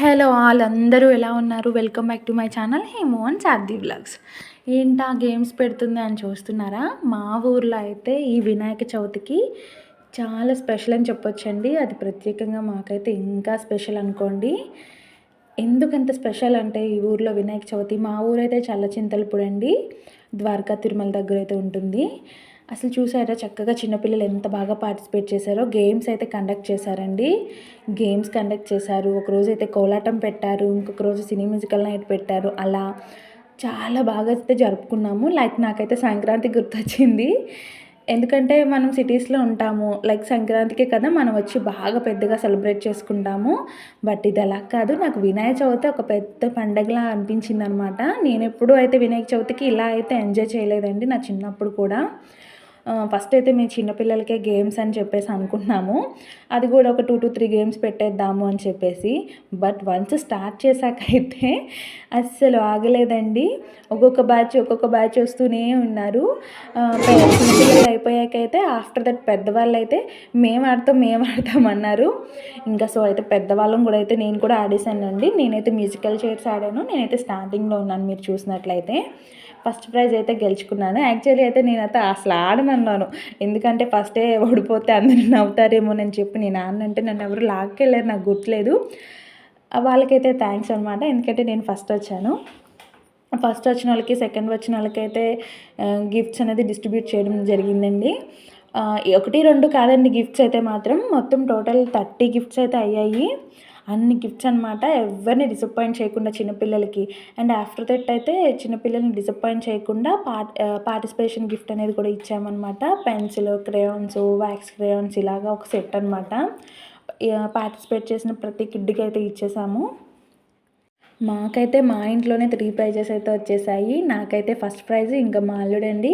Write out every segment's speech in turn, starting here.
Hello all అందరూ ఎలా ఉన్నారు? Welcome back to my channel Hemo and Sadhvi vlogs. ఏంటా గేమ్స్ పెడుతుంది అని చూస్తున్నారా? మా ఊర్లో అయితే ఈ వినాయక చవితికి చాలా స్పెషల్ అని చెప్పొచ్చండి. అది ప్రత్యేకంగా మాకైతే ఇంకా స్పెషల్ అనుకోండి. ఎందుకంత స్పెషల్ అంటే ఈ ఊర్లో వినాయక చవితి? మా ఊరైతే చాలా చింతలపూడి అండి. ద్వారకా తిరుమల దగ్గర అయితే ఉంటుంది. అసలు చూసారా? చక్కగా చిన్నపిల్లలు ఎంత బాగా పార్టిసిపేట్ చేశారో. గేమ్స్ అయితే కండక్ట్ చేశారండి. గేమ్స్ కండక్ట్ చేశారు. ఒకరోజు అయితే కోలాటం పెట్టారు. ఇంకొక రోజు సినీ మ్యూజికల్ నైట్ పెట్టారు. అలా చాలా బాగా అయితే జరుపుకున్నాము. లైక్ నాకైతే సంక్రాంతి గుర్తొచ్చింది. ఎందుకంటే మనం సిటీస్లో ఉంటాము లైక్ సంక్రాంతికే కదా మనం వచ్చి బాగా పెద్దగా సెలబ్రేట్ చేసుకుంటాము. బట్ ఇది అలా కాదు నాకు వినాయక చవితి ఒక పెద్ద పండగలా అనిపించింది అనమాట నేను ఎప్పుడూ అయితే వినాయక చవితికి ఇలా అయితే ఎంజాయ్ చేయలేదండి నా చిన్నప్పుడు కూడా. ఫస్ట్ అయితే మేము చిన్నపిల్లలకే గేమ్స్ అని చెప్పేసి అనుకున్నాము. అది కూడా ఒక టూ టు త్రీ గేమ్స్ పెట్టేద్దాము అని చెప్పేసి. బట్ వన్స్ స్టార్ట్ చేశాక అయితే అస్సలు ఆగలేదండి. ఒక్కొక్క బ్యాచ్ ఒక్కొక్క బ్యాచ్ వస్తూనే ఉన్నారు. చిన్నపిల్లలు అయిపోయాకైతే ఆఫ్టర్ దట్ పెద్దవాళ్ళు అయితే మేము ఆడతాం మేము ఆడతాం అన్నారు. ఇంకా సో అయితే పెద్దవాళ్ళం కూడా అయితే నేను కూడా ఆడేశానండి. నేనైతే మ్యూజికల్ చైర్స్ ఆడాను. నేనైతే స్టార్టింగ్లో ఉన్నాను మీరు చూసినట్లయితే. ఫస్ట్ ప్రైజ్ అయితే గెలుచుకున్నాను. యాక్చువల్లీ అయితే నేనైతే అసలు ఆడమన్నాను. ఎందుకంటే ఫస్టే ఓడిపోతే అందరూ నవ్వుతారేమోనని చెప్పి నేను ఆడనంటే నన్ను ఎవరు లాక్కెళ్ళారు నాకు గుర్తులేదు. వాళ్ళకైతే థ్యాంక్స్ అనమాట ఎందుకంటే నేను ఫస్ట్ వచ్చాను. ఫస్ట్ వచ్చిన వాళ్ళకి సెకండ్ వచ్చిన వాళ్ళకైతే గిఫ్ట్స్ అనేది డిస్ట్రిబ్యూట్ చేయడం జరిగిందండి. ఒకటి రెండు కాదండి గిఫ్ట్స్ అయితే మాత్రం. మొత్తం టోటల్ థర్టీ గిఫ్ట్స్ అయితే అయ్యాయి. అన్ని గిఫ్ట్స్ అనమాట ఎవరిని డిసప్పాయింట్ చేయకుండా చిన్నపిల్లలకి. అండ్ ఆఫ్టర్ దట్ అయితే చిన్నపిల్లల్ని డిసప్పాయింట్ చేయకుండా పార్ట్ పార్టిసిపేషన్ గిఫ్ట్ అనేది కూడా ఇచ్చామన్నమాట. పెన్సిల్ క్రేయాన్స్ వ్యాక్స్ క్రేయాన్స్ ఇలాగా ఒక సెట్ అనమాట పార్టిసిపేట్ చేసిన ప్రతి కిడ్కి అయితే ఇచ్చేసాము. మాకైతే మా ఇంట్లోనే త్రీ ప్రైజెస్ అయితే వచ్చేసాయి. నాకైతే ఫస్ట్ ప్రైజ్ ఇంకా మా అల్లుడండి.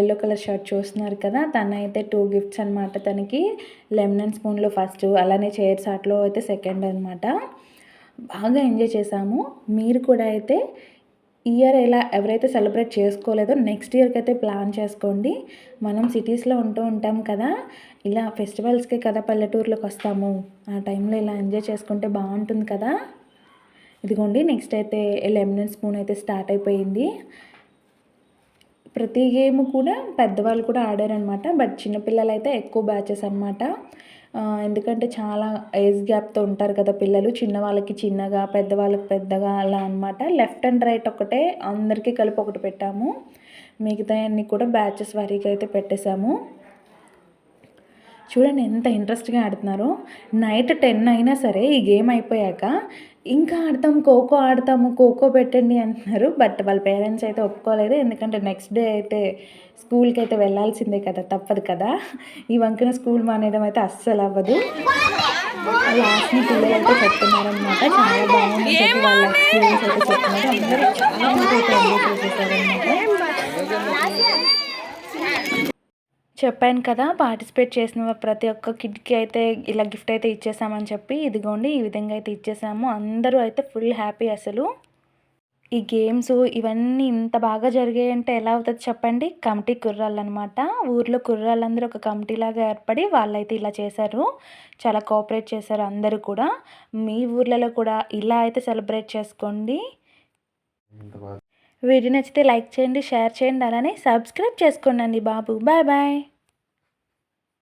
ఎల్లో కలర్ షర్ట్ చూస్తున్నారు కదా తనైతే టూ గిఫ్ట్స్ అనమాట తనకి. లెమన్ అండ్ స్పూన్లో ఫస్ట్ అలానే చైర్స్ ఆటలో అయితే సెకండ్ అనమాట బాగా ఎంజాయ్ చేసాము మీరు కూడా అయితే ఇయర్ ఎలా ఎవరైతే సెలబ్రేట్ చేసుకోలేదో నెక్స్ట్ ఇయర్కి అయితే ప్లాన్ చేసుకోండి. మనం సిటీస్లో ఉంటూ ఉంటాం కదా ఇలా ఫెస్టివల్స్కే కదా పల్లెటూర్లోకి వస్తాము. ఆ టైంలో ఇలా ఎంజాయ్ చేసుకుంటే బాగుంటుంది కదా. ఇదిగోండి నెక్స్ట్ అయితే లెమన్ స్పూన్ అయితే స్టార్ట్ అయిపోయింది. ప్రతి గేమ్ కూడా పెద్దవాళ్ళు కూడా ఆడారనమాట బట్ చిన్నపిల్లలు అయితే ఎక్కువ బ్యాచెస్ అనమాట ఎందుకంటే చాలా ఏజ్ గ్యాప్తో ఉంటారు కదా పిల్లలు చిన్నవాళ్ళకి చిన్నగా పెద్దవాళ్ళకి పెద్దగా అలా అనమాట లెఫ్ట్ అండ్ రైట్ ఒకటే అందరికీ కలిపి ఒకటి పెట్టాము. మిగతా అన్నీ కూడా బ్యాచెస్ వారీగా అయితే పెట్టేశాము. చూడండి ఎంత ఇంట్రెస్ట్గా ఆడుతున్నారు. నైట్ టెన్ అయినా సరే ఈ గేమ్ అయిపోయాక ఇంకా ఆడతాము ఖోఖో ఆడతాము ఖోఖో పెట్టండి అంటున్నారు బట్ వాళ్ళ పేరెంట్స్ అయితే ఒప్పుకోలేదు. ఎందుకంటే నెక్స్ట్ డే అయితే స్కూల్కి అయితే వెళ్ళాల్సిందే కదా తప్పదు కదా. ఈ వంకన స్కూల్ మానేయడం అయితే అస్సలు అవ్వదు. లాస్ట్ని పిల్లలు అయితే చెప్తున్నారనమాట చాలా బాగుంది చెప్పి వాళ్ళ ఎక్స్పీరియన్స్ అయితే చెప్తున్నారు. అందరూ చాలా మంది అయితే ఎంజాయ్ చేసేసారనమాట చెప్పాను కదా పార్టిసిపేట్ చేసిన ప్రతి ఒక్క కిడ్కి అయితే ఇలా గిఫ్ట్ అయితే ఇచ్చేసామని చెప్పి ఇదిగోండి ఈ విధంగా అయితే ఇచ్చేసాము. అందరూ అయితే ఫుల్ హ్యాపీ అసలు. ఈ గేమ్స్ ఇవన్నీ ఇంత బాగా జరిగాయంటే ఎలా అవుతుంది చెప్పండి? కమిటీ కుర్రాళ్ళు అనమాట ఊర్లో కుర్రాళ్ళందరూ ఒక కమిటీలాగా ఏర్పడి వాళ్ళైతే ఇలా చేశారు. చాలా కోఆపరేట్ చేశారు అందరూ కూడా. మీ ఊర్లలో కూడా ఇలా అయితే సెలబ్రేట్ చేసుకోండి. వీడియో నచ్చితే లైక్ చేయండి షేర్ చేయండి అలానే సబ్స్క్రైబ్ చేసుకోండి బాబు. Bye bye.